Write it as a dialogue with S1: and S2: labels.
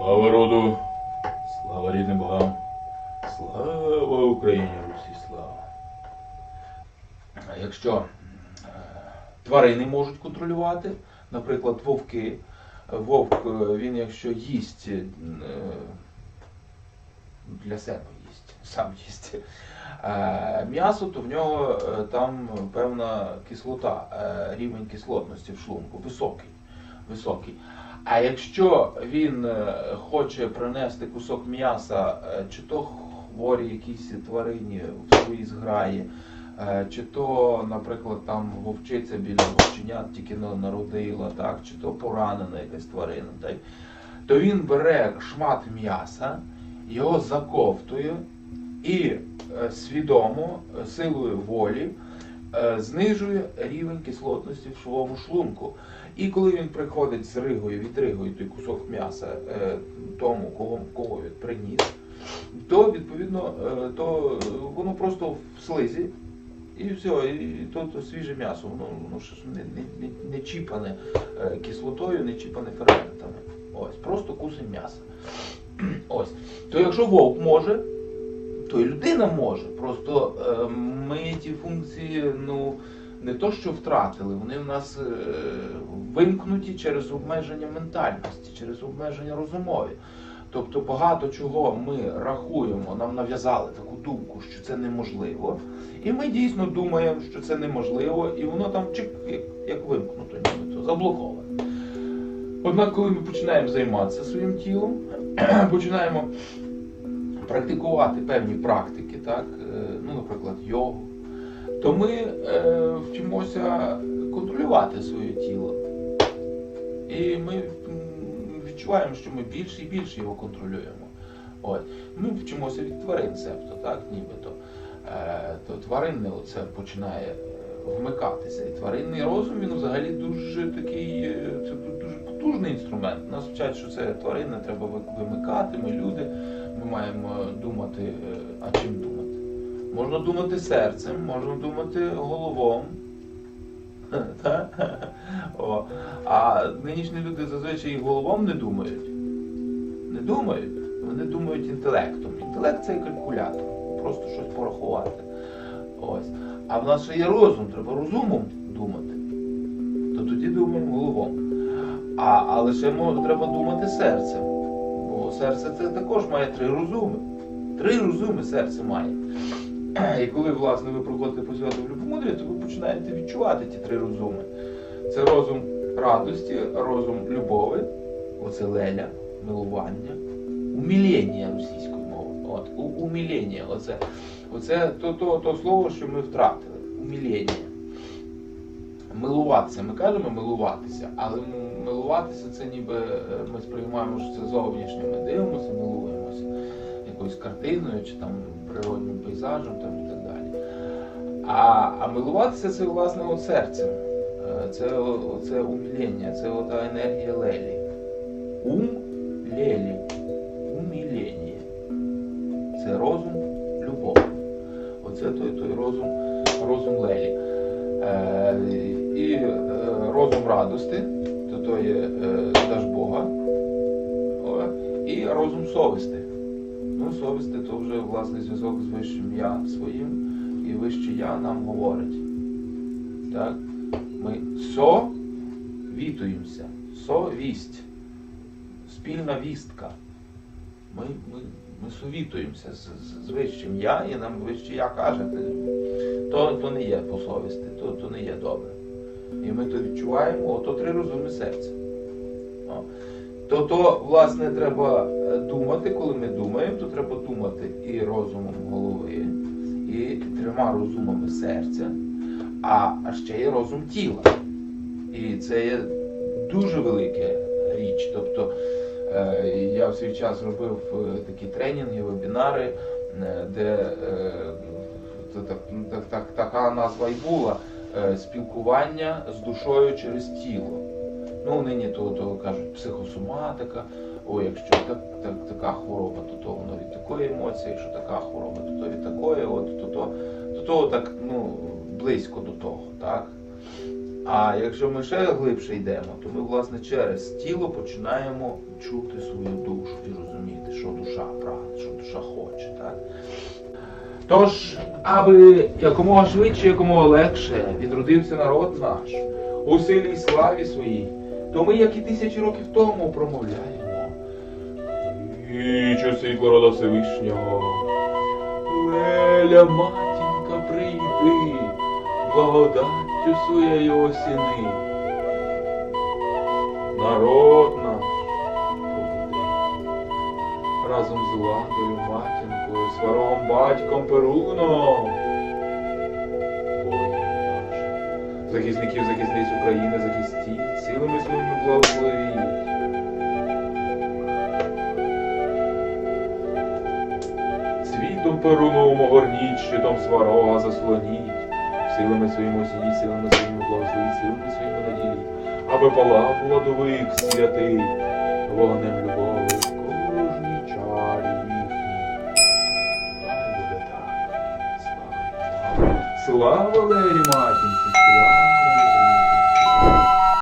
S1: Слава роду, слава рідним богам, слава Україні, Русі, слава. Якщо е, тварини можуть контролювати, наприклад, вовки, вовк, е, він якщо їсть е, для себе їсть, сам їсть м'ясо, то в нього там певна кислота, рівень кислотності в шлунку високий. Високий. А якщо він е, хоче принести кусок м'яса, е, чи то хворі якісь тварині в своїй зграї, е, чи то, наприклад, там вовчиця біля вовченят тільки народила, так, чи то поранена якась тварина, так, то він бере шмат м'яса, його заковтує і свідомо, силою волі, знижує рівень кислотності в своєму шлунку. І коли він приходить з ригою, відригує той кусок м'яса е, тому, кого, кого він приніс, то відповідно е, то воно просто в слизі. І все, і то, то свіже м'ясо, воно, воно ж не, не, не, не чіпане е, кислотою, не чіпане ферментами. Ось, просто кусень м'яса. Ось. То якщо вовк може, то і людина може. Просто е, ми ті функції, ну, не то що втратили, вони в нас е, вимкнуті через обмеження ментальності, через обмеження розумові. Тобто багато чого ми рахуємо, нам нав'язали таку думку, що це неможливо. І ми дійсно думаємо, що це неможливо, і воно там чик, як, як вимкнуто, нібито, заблоковане. Однак, коли ми починаємо займатися своїм тілом, починаємо практикувати певні практики, так, е, ну, наприклад, йогу, то ми е, вчимося контролювати своє тіло. І ми відчуваємо, що ми більше і більше його контролюємо. От. Ми вчимося від тварин, себто, так, нібито. Е, то тваринне оце починає е, вмикатися. І тваринний розум він взагалі дуже такий, е, це дуже потужний інструмент. Нас вчать, що це тварини треба вимикати, ми люди, ми маємо думати, е, а чим думати? Можна думати серцем, можна думати головом. О. А нинішні люди зазвичай і головом не думають. Не думають. Вони думають інтелектом. Інтелект це калькулятор. Просто щось порахувати. Ось. А в нас ще є розум, треба розумом думати. То тоді думаємо головом. А, ще мо- треба думати серцем. Бо серце це також має три розуми. Три розуми серце має. І коли, власне, ви проходите по святу в любомудрі, то ви починаєте відчувати ті три розуми. Це розум радості, розум любові, оце милування, умілення російською мовою. От, умілення, оце, оце то, то, то слово, що ми втратили. Умілення. Милуватися. Ми кажемо милуватися, але милуватися це ніби е, ми сприймаємо, що це зовнішнє. Ми дивимося, милуємося картиною чи там природним пейзажем там, і так далі. А, а милуватися це власне серцем. Е, Це, це умілення, це ота енергія лелі. Ум лелі. Умілення. Це розум любов. Оце той, той розум, розум лелі. Е, і е, розум радости, то то є е, даж Бога. І розум совісти. Ну, совісти то вже власний зв'язок з вищим я своїм, і вище я нам говорить. Так? Ми совітуємося, совість, спільна вістка. Ми, ми, ми совітуємося з, з, з вищим я, і нам вище я каже, то, то не є по совісті, то, то не є добре. І ми то відчуваємо, ото три розуми серця. То, то, власне, треба е, думати, коли ми думаємо, то треба думати і розумом голови, і трьома розумами серця, а, ще є розум тіла. І це є дуже велика річ. Тобто е, я в свій час робив е, такі тренінги, вебінари, де так, так, так, така назва і була спілкування з душою через тіло. Ну, нині то, то кажуть психосоматика, о, якщо так, так, така хвороба, то, то воно від такої емоції, якщо така хвороба, то, то від такої, от, то, то, то, то так ну, близько до того. так? А якщо ми ще глибше йдемо, то ми власне через тіло починаємо чути свою душу. і розуміти, що душа прагне, що душа хоче. Так? Тож, аби якомога швидше, якомога легше відродився народ наш у силі й славі своїй, то ми, як і тисячі років тому, промовляємо. І світло рода Всевишнього, Леля, матінка, прийди, благодаттю своєю осіни. Народ наш разом з владою, матінкою, сварогом батьком Перуном. Захисників, захисниць України, захистіть, силами своїми благословіть. Світом Перуновому горніть, щитом сварога заслоніть, силами своїми осініть, силами своїми благословіть, силами своїми наділіть, аби палав владовик святий, вогнем любові кожній чарі. Слава. Слава Лері